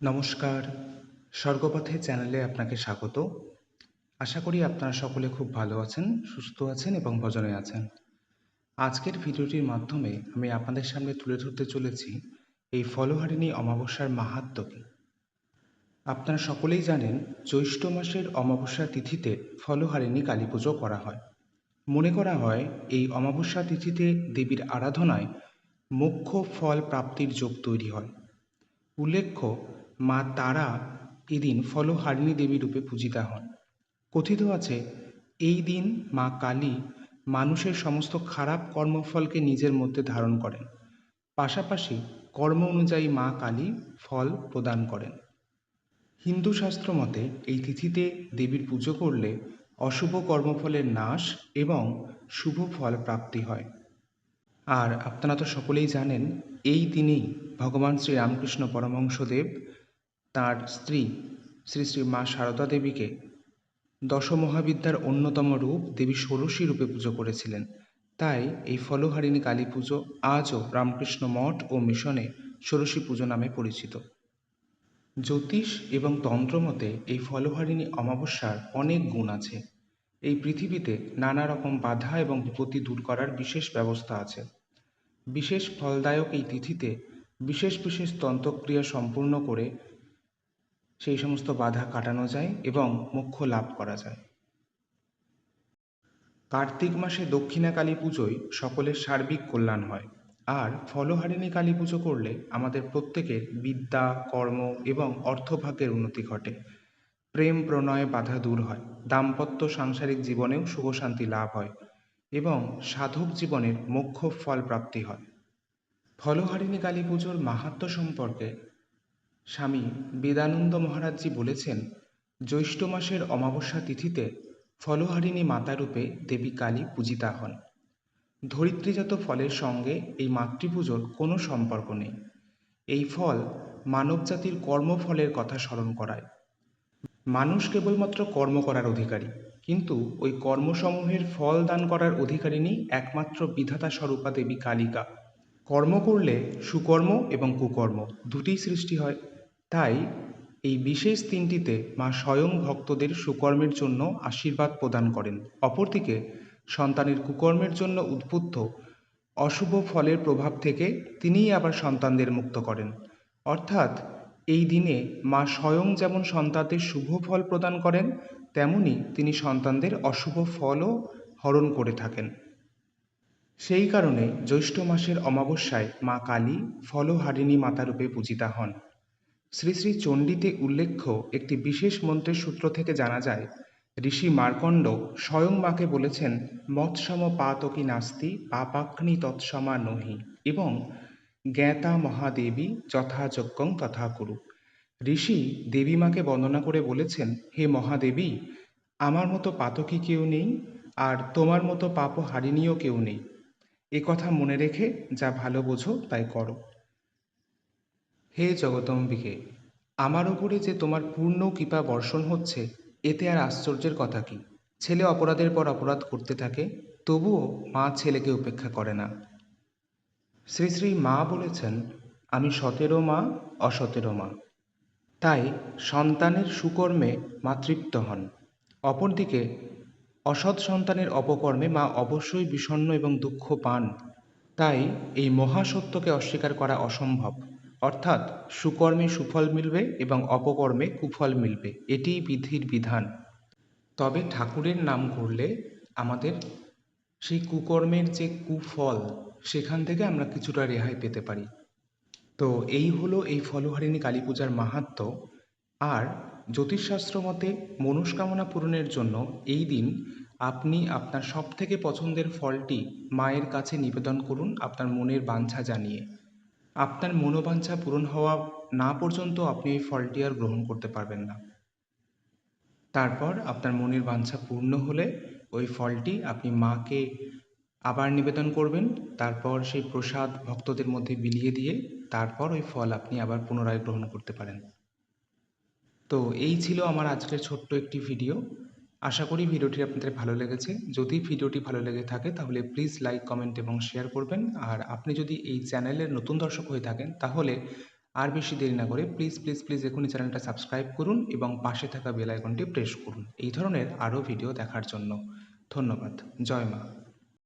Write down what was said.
নমস্কার। স্বর্গপথে চ্যানেলে আপনাকে স্বাগত। আশা করি আপনারা সকলে খুব ভালো আছেন, সুস্থ আছেন এবং ভজনে আছেন। আজকের ভিডিওটির মাধ্যমে আমি আপনাদের সামনে তুলে ধরতে চলেছি এই ফলহারিণী অমাবস্যার মাহাত্ম কি আপনারা সকলেই জানেন, জ্যৈষ্ঠ মাসের অমাবস্যা তিথিতে ফলহারিণী কালী পুজো করা হয়। মনে করা হয়, এই অমাবস্যা তিথিতে দেবীর আরাধনায় মুখ্য ফল প্রাপ্তির যোগ তৈরি হয়। উল্লেখ্য মা তারা এদিন ফলহারিণী দেবী রূপে পূজিতা হন। কথিত আছে, এই দিন মা কালী মানুষের সমস্ত খারাপ কর্মফলকে নিজের মধ্যে ধারণ করেন। পাশাপাশি কর্ম অনুযায়ী মা কালী ফল প্রদান করেন। হিন্দু শাস্ত্র মতে এই তিথিতে দেবীর পুজো করলে অশুভ কর্মফলের নাশ এবং শুভ ফল প্রাপ্তি হয়। আর আপনারা তো সকলেই জানেন, এই দিনেই ভগবান শ্রীরামকৃষ্ণ পরমহংসদেব তার স্ত্রী শ্রী শ্রী মা সারদা দেবীকে দশমহাবিদ্যার অন্যতম রূপ দেবী ষোড়শী রূপে পুজো করেছিলেন। তাই এই ফলহারিণী কালী পুজো আজও রামকৃষ্ণ মঠ ও মিশনে ষোড়শী পুজো নামে পরিচিত। জ্যোতিষ এবং তন্ত্রমতে এই ফলহারিণী অমাবস্যার অনেক গুণ আছে। এই পৃথিবীতে নানা রকম বাধা এবং বিপত্তি দূর করার বিশেষ ব্যবস্থা আছে। বিশেষ ফলদায়ক এই তিথিতে বিশেষ বিশেষ তন্ত্রক্রিয়া সম্পূর্ণ করে সেই সমস্ত বাধা কাটানো যায় এবং মোক্ষ লাভ করা যায়। কার্তিক মাসে দক্ষিণা কালী পুজোয় সকলের সার্বিক কল্যাণ হয়। আর ফলহারিণী কালী পুজো করলে আমাদের প্রত্যেকের বিদ্যা, কর্ম এবং অর্থভাগ্যের উন্নতি ঘটে। প্রেম প্রণয়ে বাধা দূর হয়, দাম্পত্য সাংসারিক জীবনেও সুখ শান্তি লাভ হয় এবং সাধক জীবনের মোক্ষ ফল প্রাপ্তি হয়। ফলহারিণী কালী পুজোর মাহাত্ম সম্পর্কে স্বামী বেদানন্দ মহারাজজি বলেছেন, জ্যৈষ্ঠ মাসের অমাবস্যা তিথিতে ফলহারিণী মাতারূপে দেবী কালী পূজিতা হন। ধরিত্রীজাত ফলের সঙ্গে এই মাতৃপুজোর কোনো সম্পর্ক নেই। এই ফল মানবজাতির কর্মফলের কথা স্মরণ করায়। মানুষ কেবলমাত্র কর্ম করার অধিকারী, কিন্তু ওই কর্মসমূহের ফল দান করার অধিকারিণী একমাত্র বিধাতা স্বরূপা দেবী কালিকা। কর্ম করলে সুকর্ম এবং কুকর্ম দুটিই সৃষ্টি হয়। তাই এই বিশেষ দিনটিতে মা স্বয়ং ভক্তদের সুকর্মের জন্য আশীর্বাদ প্রদান করেন। অপরদিকে সন্তানের কুকর্মের জন্য উদ্বুদ্ধ অশুভ ফলের প্রভাব থেকে তিনিই আবার সন্তানদের মুক্ত করেন। অর্থাৎ এই দিনে মা স্বয়ং যেমন সন্তানদের শুভ ফল প্রদান করেন, তেমনি তিনি সন্তানদের অশুভ ফলও হরণ করে থাকেন। সেই কারণে জ্যৈষ্ঠ মাসের অমাবস্যায় মা কালী ফলহারিণী মাতারূপে পূজিতা হন। শ্রী শ্রী চণ্ডীতে উল্লেখ্য একটি বিশেষ মন্ত্রের সূত্র থেকে জানা যায়, ঋষি মার্কণ্ড স্বয়ং মাকে বলেছেন মৎসম পাতকি নাস্তি পাপাগ্নি তৎসমা নহি এবং জ্ঞাতা মহাদেবী যথাযজ্ঞং তথা কুরু ঋষি দেবী মাকে বর্ণনা করে বলেছেন, হে মহাদেবী, আমার মতো পাতকি কেউ নেই, আর তোমার মতো পাপ হারিণীও কেউ নেই। এ কথা মনে রেখে যা ভালো বোঝো তাই করো। হে জগদম্বিকে, আমার ওপরে যে তোমার পূর্ণ কৃপা বর্ষণ হচ্ছে, এতে আর আশ্চর্যের কথা কি? ছেলে অপরাধের পর অপরাধ করতে থাকে, তবুও মা ছেলেকে উপেক্ষা করে না। শ্রী শ্রী মা বলেছেন, আমি সতেরো মা, অসতেরো মা। তাই সন্তানের সুকর্মে মা তৃপ্ত হন। অপরদিকে অসৎ সন্তানের অপকর্মে মা অবশ্যই বিষণ্ণ এবং দুঃখ পান। তাই এই মহাসত্যকে অস্বীকার করা অসম্ভব। অর্থাৎ সুকর্মে সুফল মিলবে এবং অপকর্মে কুফল মিলবে, এটিই বিধির বিধান। তবে ঠাকুরের নাম করলে আমাদের সেই কুকর্মের যে কুফল, সেখান থেকে আমরা কিছুটা রেহাই পেতে পারি। তো এই হলো এই ফলহারিণী কালী পূজার মাহাত্ম আর জ্যোতিষশাস্ত্র মতে মনস্কামনা পূরণের জন্য এই দিন আপনি আপনার সব থেকে পছন্দের ফলটি মায়ের কাছে নিবেদন করুন আপনার মনের বাঞ্ছা জানিয়ে। আপনার মনোবাঞ্ছা পূরণ হওয়া না পর্যন্ত আপনি এই ফলটি আর গ্রহণ করতে পারবেন না। তারপর আপনার মনের বাঞ্ছা পূর্ণ হলে ওই ফলটি আপনি মাকে আবার নিবেদন করবেন, তারপর সেই প্রসাদ ভক্তদের মধ্যে বিলিয়ে দিয়ে তারপর ওই ফল আপনি আবার পুনরায় গ্রহণ করতে পারেন। তো এই ছিল আমার আজকের ছোট্ট একটি ভিডিও আশা করি ভিডিওটি আপনাদের ভালো লেগেছে। যদি ভিডিওটি ভালো লেগে থাকে, তাহলে প্লিজ লাইক কমেন্ট এবং শেয়ার করবেন। আর আপনি যদি এই চ্যানেলের নতুন দর্শক হয়ে থাকেন, তাহলে আর বেশি দেরি না করে প্লিজ প্লিজ প্লিজ এখনই চ্যানেলটা সাবস্ক্রাইব করুন এবং পাশে থাকা বেল আইকনটি প্রেস করুন। এই ধরনের আরও ভিডিও দেখার জন্য। ধন্যবাদ। জয় মা।